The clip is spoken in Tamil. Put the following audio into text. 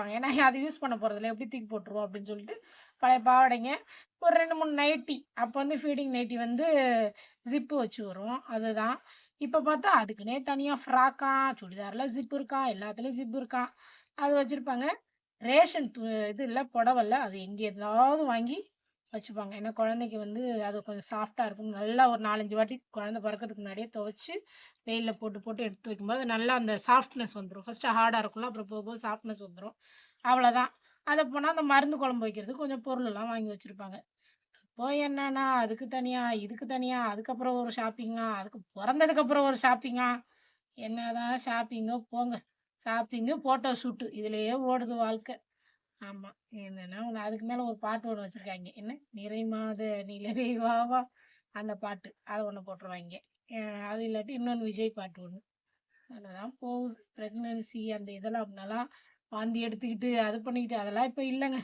வச்சுருப்பாங்க. ஏன்னா அது யூஸ் பண்ண போகிறதில்ல எப்படி தூக்கி போட்டுருவோம் அப்படின்னு சொல்லிட்டு பழைய பாவாடைங்க. ஒரு ரெண்டு மூணு நைட்டி. அப்போ வந்து ஃபீடிங் நைட்டி வந்து ஜிப்பு வச்சு வரும் அதுதான். இப்போ பார்த்தா அதுக்குன்னே தனியாக ஃப்ராக்கா சுடிதாரில் ஜிப்பு இருக்கா எல்லாத்துலேயும் ஜிப்பு இருக்கா. அது வச்சுருப்பாங்க. ரேஷன் இது இல்லை புடவல்ல. அது எங்கே ஏதாவது வாங்கி வச்சுப்பாங்க. ஏன்னா குழந்தைக்கு வந்து அது கொஞ்சம் சாஃப்டாக இருக்கும். நல்லா ஒரு நாலஞ்சு வாட்டி குழந்தை பிறக்கிறதுக்கு முன்னாடியே துவைச்சி வெயிலில் போட்டு போட்டு எடுத்து வைக்கும்போது நல்லா அந்த சாஃப்ட்னஸ் வந்துடும் ஃபஸ்ட்டு ஹார்டாக இருக்கும்ல அப்புறம் போக போக சாஃப்ட்னஸ் வந்துடும் அவ்வளோதான். அதை போனால் அந்த மருந்து குழம்பு வைக்கிறதுக்கு கொஞ்சம் பொருளெல்லாம் வாங்கி வச்சுருப்பாங்க. போய் என்னன்னா அதுக்கு தனியாக இதுக்கு தனியாக அதுக்கப்புறம் ஒரு ஷாப்பிங்கா அதுக்கு பிறந்ததுக்கப்புறம் ஒரு ஷாப்பிங்கா என்னதான் ஷாப்பிங்கோ போங்க. ஷாப்பிங்கு ஃபோட்டோ ஷூட்டு இதுலேயே ஓடுது வாழ்க்கை. ஆமாம் என்னன்னா ஒன்று அதுக்கு மேலே ஒரு பாட்டு ஒன்று வச்சுருக்காங்க. என்ன? நிறை மாத நிலவே அந்த பாட்டு. அதை ஒன்று போட்டுருவாங்க. அது இல்லாட்டி இன்னொன்று விஜய் பாட்டு ஒன்று அதெல்லாம் போகுது. ப்ரெக்னன்சி அந்த இதெல்லாம் அப்படின்னாலாம் வாந்தி எடுத்துக்கிட்டு அது பண்ணிக்கிட்டு அதெல்லாம் இப்போ இல்லைங்க.